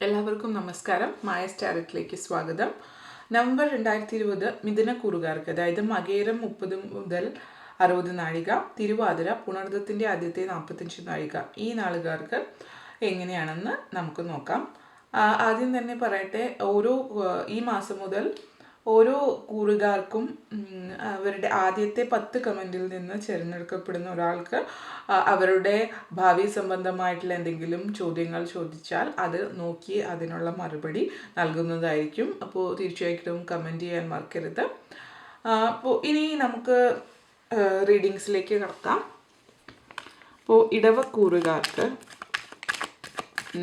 എല്ലാവർക്കും നമസ്കാരം. മായ സ്റ്റാരറ്റിലേക്ക് സ്വാഗതം. നവംബർ രണ്ടായിരത്തി ഇരുപത് മിഥുനക്കൂറുകാർക്ക് അതായത് മകേരം മുപ്പത് മുതൽ അറുപത് നാഴിക തിരുവാതിര പുണർദത്തിന്റെ ആദ്യത്തെ നാൽപ്പത്തഞ്ച് നാഴിക ഈ നാളുകാർക്ക് എങ്ങനെയാണെന്ന് നമുക്ക് നോക്കാം. ആദ്യം തന്നെ പറയട്ടെ ഓരോ ഈ മാസം മുതൽ ഓരോ കൂറുകാർക്കും അവരുടെ ആദ്യത്തെ പത്ത് കമന്റിൽ നിന്ന് തിരഞ്ഞെടുക്കപ്പെടുന്ന ഒരാൾക്ക് അവരുടെ ഭാവി സംബന്ധമായിട്ടുള്ള എന്തെങ്കിലും ചോദ്യങ്ങൾ ചോദിച്ചാൽ അത് നോക്കി അതിനുള്ള മറുപടി നൽകുന്നതായിരിക്കും. അപ്പോൾ തീർച്ചയായിട്ടും കമന്റ് ചെയ്യാൻ മറക്കരുത്. അപ്പോൾ ഇനി നമുക്ക് റീഡിങ്സിലേക്ക് കടക്കാം. അപ്പോൾ ഇടവക്കൂറുകാർക്ക്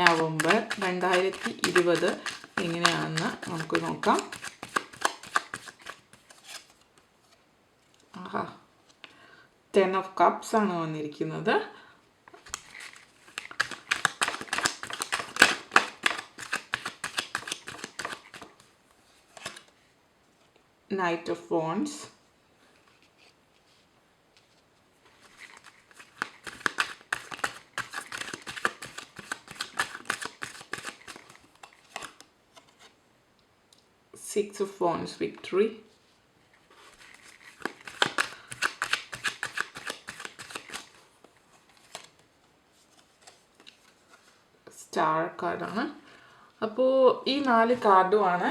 നവംബർ രണ്ടായിരത്തി ഇരുപത് എങ്ങനെയാണെന്ന് നമുക്ക് നോക്കാം. ആഹാ ടെൻ ഓഫ് കപ്സ് ആണ് വന്നിരിക്കുന്നത്. നൈറ്റ് ഓഫ് ഫോൺസ് six of wands victory. Star കാർഡാണ് അപ്പോൾ ഈ നാല് കാർഡുമാണ്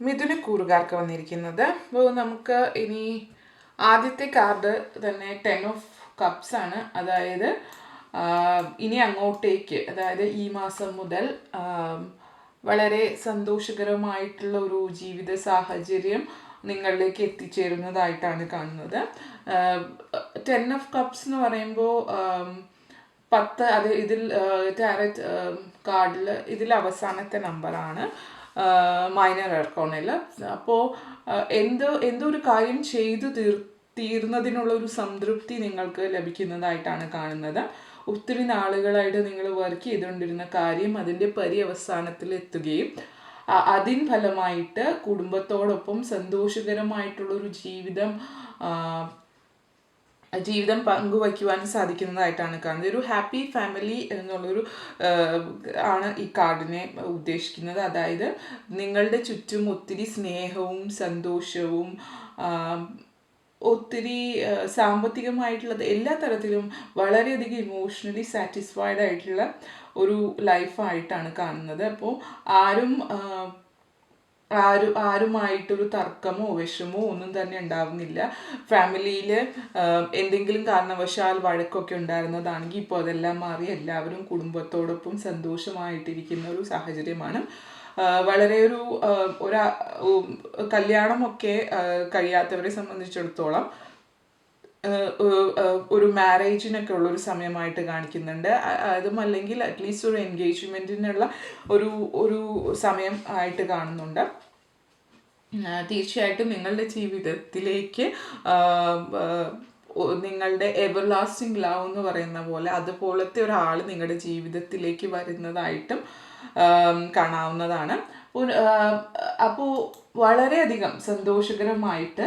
മിഥുനക്കൂറുകാർക്ക് വന്നിരിക്കുന്നത്. അപ്പോൾ നമുക്ക് ഇനി ആദ്യത്തെ കാർഡ് തന്നെ ടെൻ ഓഫ് കപ്സ് ആണ്. അതായത് ഇനി അങ്ങോട്ടേക്ക് അതായത് ഈ മാസം മുതൽ വളരെ സന്തോഷകരമായിട്ടുള്ള ഒരു ജീവിത സാഹചര്യം നിങ്ങളിലേക്ക് എത്തിച്ചേരുന്നതായിട്ടാണ് കാണുന്നത്. ടെൻ ഓഫ് കപ്സ് എന്ന് പറയുമ്പോൾ പത്ത് അത് ഇതിൽ ടാരറ്റ് കാർഡിൽ ഇതിൽ അവസാനത്തെ നമ്പറാണ് മൈനർ അക്കൗണ്ടിൽ അപ്പോൾ എന്ത് എന്തൊരു കാര്യം ചെയ്തു തീർ തീർന്നതിനുള്ള ഒരു സംതൃപ്തി നിങ്ങൾക്ക് ലഭിക്കുന്നതായിട്ടാണ് കാണുന്നത്. ഒത്തിരി നാളുകളായിട്ട് നിങ്ങൾ വർക്ക് ചെയ്തുകൊണ്ടിരുന്ന കാര്യം അതിന്റെ പര്യവസാനത്തിൽ എത്തുകയും അതിൻ ഫലമായിട്ട് കുടുംബത്തോടൊപ്പം സന്തോഷകരമായിട്ടുള്ളൊരു ജീവിതം ജീവിതം പങ്കുവയ്ക്കുവാൻ സാധിക്കുന്നതായിട്ടാണ് കാണുന്നത്. ഒരു ഹാപ്പി ഫാമിലി എന്നുള്ളൊരു ആണ് ഈ കാർഡിനെ ഉദ്ദേശിക്കുന്നത്. അതായത് നിങ്ങളുടെ ചുറ്റും ഒത്തിരി സ്നേഹവും സന്തോഷവും ഒത്തിരി സാമ്പത്തികമായിട്ടുള്ളത് എല്ലാ തരത്തിലും വളരെയധികം ഇമോഷണലി സാറ്റിസ്ഫൈഡ് ആയിട്ടുള്ള ഒരു ലൈഫായിട്ടാണ് കാണുന്നത്. അപ്പോൾ ആരും ആരും ആരുമായിട്ടൊരു തർക്കമോ വിഷമോ ഒന്നും തന്നെ ഉണ്ടാവുന്നില്ല. ഫാമിലിയിൽ എന്തെങ്കിലും കാരണവശാൽ വഴക്കൊക്കെ ഉണ്ടായിരുന്നതാണെങ്കിൽ ഇപ്പോൾ അതെല്ലാം മാറി എല്ലാവരും കുടുംബത്തോടൊപ്പം സന്തോഷമായിട്ടിരിക്കുന്ന ഒരു സാഹചര്യമാണ്. വളരെ ഒരു ഒരു കല്യാണമൊക്കെ കഴിയാത്തവരെ സംബന്ധിച്ചിടത്തോളം ഒരു മാരേജിനൊക്കെ ഉള്ളൊരു സമയമായിട്ട് കാണിക്കുന്നുണ്ട്. അതും അല്ലെങ്കിൽ അറ്റ്ലീസ്റ്റ് ഒരു എൻഗേജ്മെന്റിനുള്ള ഒരു ഒരു സമയം ആയിട്ട് കാണുന്നുണ്ട്. തീർച്ചയായിട്ടും നിങ്ങളുടെ ജീവിതത്തിലേക്ക് നിങ്ങളുടെ എവർ ലാസ്റ്റിംഗ് ലവ് എന്ന് പറയുന്ന പോലെ അതുപോലത്തെ ഒരാൾ നിങ്ങളുടെ ജീവിതത്തിലേക്ക് വരുന്നതായിട്ടും കാണാവുന്നതാണ്. അപ്പോൾ വളരെയധികം സന്തോഷകരമായിട്ട്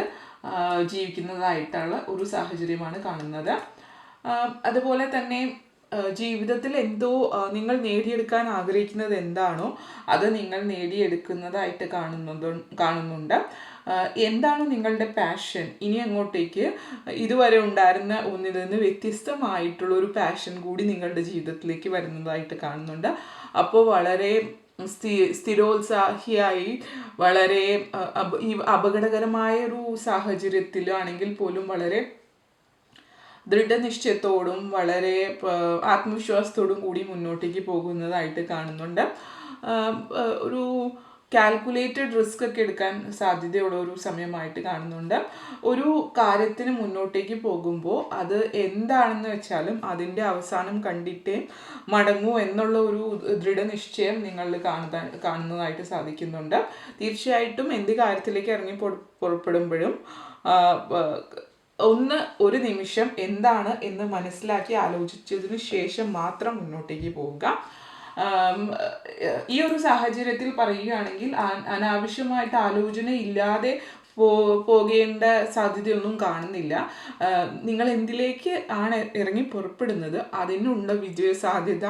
ജീവിക്കുന്നതായിട്ടുള്ള ഒരു സാഹചര്യമാണ് കാണുന്നത്. അതുപോലെ തന്നെ ജീവിതത്തിൽ എന്തോ നിങ്ങൾ നേടിയെടുക്കാൻ ആഗ്രഹിക്കുന്നത് എന്താണോ അത് നിങ്ങൾ നേടിയെടുക്കുന്നതായിട്ട് കാണുന്നത് കാണുന്നുണ്ട്. എന്താണ് നിങ്ങളുടെ പാഷൻ ഇനി അങ്ങോട്ടേക്ക് ഇതുവരെ ഉണ്ടായിരുന്ന ഒന്നിൽ നിന്ന് വ്യത്യസ്തമായിട്ടുള്ള ഒരു പാഷൻ കൂടി നിങ്ങളുടെ ജീവിതത്തിലേക്ക് വരുന്നതായിട്ട് കാണുന്നുണ്ട്. അപ്പോൾ വളരെ സ്ഥി സ്ഥിരോത്സാഹിയായി വളരെ ഈ അപകടകരമായ ഒരു സാഹചര്യത്തിലാണെങ്കിൽ പോലും വളരെ ദൃഢനിശ്ചയത്തോടും വളരെ ആത്മവിശ്വാസത്തോടും കൂടി മുന്നോട്ടേക്ക് പോകുന്നതായിട്ട് കാണുന്നുണ്ട്. ഒരു കാൽക്കുലേറ്റഡ് റിസ്ക് ഒക്കെ എടുക്കാൻ സാധ്യതയുള്ള ഒരു സമയമായിട്ട് കാണുന്നുണ്ട്. ഒരു കാര്യത്തിന് മുന്നോട്ടേക്ക് പോകുമ്പോൾ അത് എന്താണെന്ന് വെച്ചാലും അതിന്റെ അവസാനം കണ്ടിട്ടേ മടങ്ങൂ എന്നുള്ള ഒരു ദൃഢനിശ്ചയം നിങ്ങളിൽ കാണുന്ന കാണുന്നതായിട്ട് സാധിക്കുന്നുണ്ട്. തീർച്ചയായിട്ടും എന്ത് കാര്യത്തിലേക്ക് ഇറങ്ങി പുറ- പുറപ്പെടുമ്പോഴും ഒന്ന് ഒരു നിമിഷം എന്താണ് എന്ന് മനസ്സിലാക്കി ആലോചിച്ചതിന് ശേഷം മാത്രം മുന്നോട്ടേക്ക് പോവുക. ഈ ഒരു സാഹചര്യത്തിൽ പറയുകയാണെങ്കിൽ അനാവശ്യമായിട്ട് ആലോചന ഇല്ലാതെ പോ പോകേണ്ട സാധ്യതയൊന്നും കാണുന്നില്ല. നിങ്ങൾ എന്തിലേക്ക് ആണ് ഇറങ്ങി പുറപ്പെടുന്നത്? അതിനുള്ള വിജയ സാധ്യത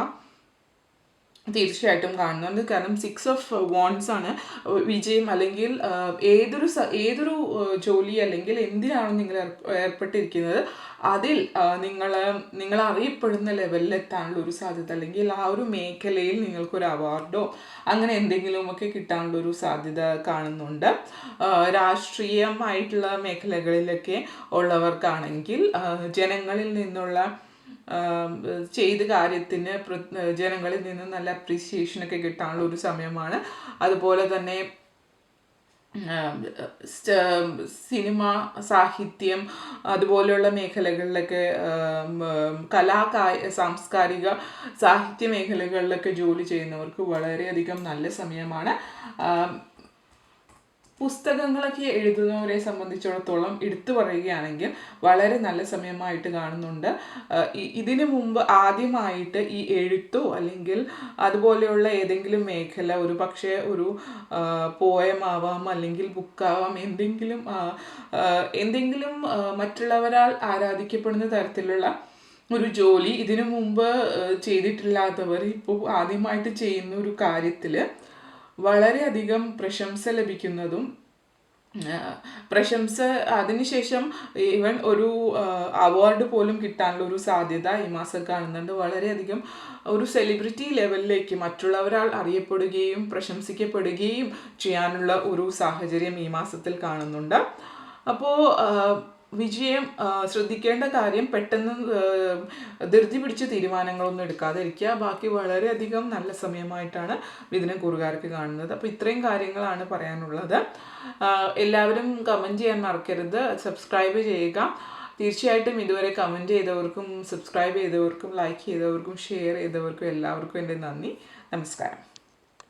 തീർച്ചയായിട്ടും കാണുന്നുണ്ട്. കാരണം സിക്സ് ഓഫ് വോൺസ് ആണ്. വിജയം അല്ലെങ്കിൽ ഏതൊരു ഏതൊരു ജോലി അല്ലെങ്കിൽ എന്തിനാണ് നിങ്ങൾ ഏർപ്പ- ഏർപ്പെട്ടിരിക്കുന്നത് അതിൽ നിങ്ങൾ നിങ്ങൾ അറിയപ്പെടുന്ന ലെവലിൽ എത്താനുള്ള ഒരു സാധ്യത അല്ലെങ്കിൽ ആ ഒരു മേഖലയിൽ നിങ്ങൾക്കൊരു അവാർഡോ അങ്ങനെ എന്തെങ്കിലുമൊക്കെ കിട്ടാനുള്ള ഒരു സാധ്യത കാണുന്നുണ്ട്. രാഷ്ട്രീയമായിട്ടുള്ള മേഖലകളിലൊക്കെ ഉള്ളവർക്കാണെങ്കിൽ ജനങ്ങളിൽ നിന്നുള്ള ചെയ്ത കാര്യത്തിന് ജനങ്ങളിൽ നിന്ന് നല്ല അപ്രീസിയേഷൻ ഒക്കെ കിട്ടാനുള്ള ഒരു സമയമാണ്. അതുപോലെ തന്നെ സിനിമ സാഹിത്യം അതുപോലെയുള്ള മേഖലകളിലൊക്കെ കലാ സാംസ്കാരിക സാഹിത്യ മേഖലകളിലൊക്കെ ജോലി ചെയ്യുന്നവർക്ക് വളരെയധികം നല്ല സമയമാണ്. പുസ്തകങ്ങളൊക്കെ എഴുതുന്നവരെ സംബന്ധിച്ചിടത്തോളം എടുത്തു പറയുകയാണെങ്കിൽ വളരെ നല്ല സമയമായിട്ട് കാണുന്നുണ്ട്. ഇതിനു മുമ്പ് ആദ്യമായിട്ട് ഈ എഴുത്തോ അല്ലെങ്കിൽ അതുപോലെയുള്ള ഏതെങ്കിലും മേഖല ഒരു പക്ഷേ ഒരു പോയമാവാം അല്ലെങ്കിൽ ബുക്കാവാം എന്തെങ്കിലും എന്തെങ്കിലും മറ്റുള്ളവരാൾ ആരാധിക്കപ്പെടുന്ന തരത്തിലുള്ള ഒരു ജോലി ഇതിനു മുമ്പ് ചെയ്തിട്ടില്ലാത്തവർ ഇപ്പോൾ ആദ്യമായിട്ട് ചെയ്യുന്ന ഒരു കാര്യത്തിൽ വളരെയധികം പ്രശംസ ലഭിക്കുന്നതും പ്രശംസ അതിനുശേഷം ഈവൻ ഒരു അവാർഡ് പോലും കിട്ടാനുള്ള ഒരു സാധ്യത ഈ മാസം കാണുന്നുണ്ട്. വളരെയധികം ഒരു സെലിബ്രിറ്റി ലെവലിലേക്ക് മറ്റുള്ളവരാൾ അറിയപ്പെടുകയും പ്രശംസിക്കപ്പെടുകയും ചെയ്യാനുള്ള ഒരു സാഹചര്യം ഈ മാസത്തിൽ കാണുന്നുണ്ട്. അപ്പോൾ വിജയം ശ്രദ്ധിക്കേണ്ട കാര്യം പെട്ടെന്ന് ധൃതി പിടിച്ച തീരുമാനങ്ങളൊന്നും എടുക്കാതിരിക്കുക. ബാക്കി വളരെയധികം നല്ല സമയമായിട്ടാണ് വിദിനം കൂറുകാർക്ക് കാണുന്നത്. അപ്പോൾ ഇത്രയും കാര്യങ്ങളാണ് പറയാനുള്ളത്. എല്ലാവരും കമന്റ് ചെയ്യാൻ മറക്കരുത്. സബ്സ്ക്രൈബ് ചെയ്യുക. തീർച്ചയായിട്ടും ഇതുവരെ കമന്റ് ചെയ്തവർക്കും സബ്സ്ക്രൈബ് ചെയ്തവർക്കും ലൈക്ക് ചെയ്തവർക്കും ഷെയർ ചെയ്തവർക്കും എല്ലാവർക്കും എന്റെ നന്ദി. നമസ്കാരം.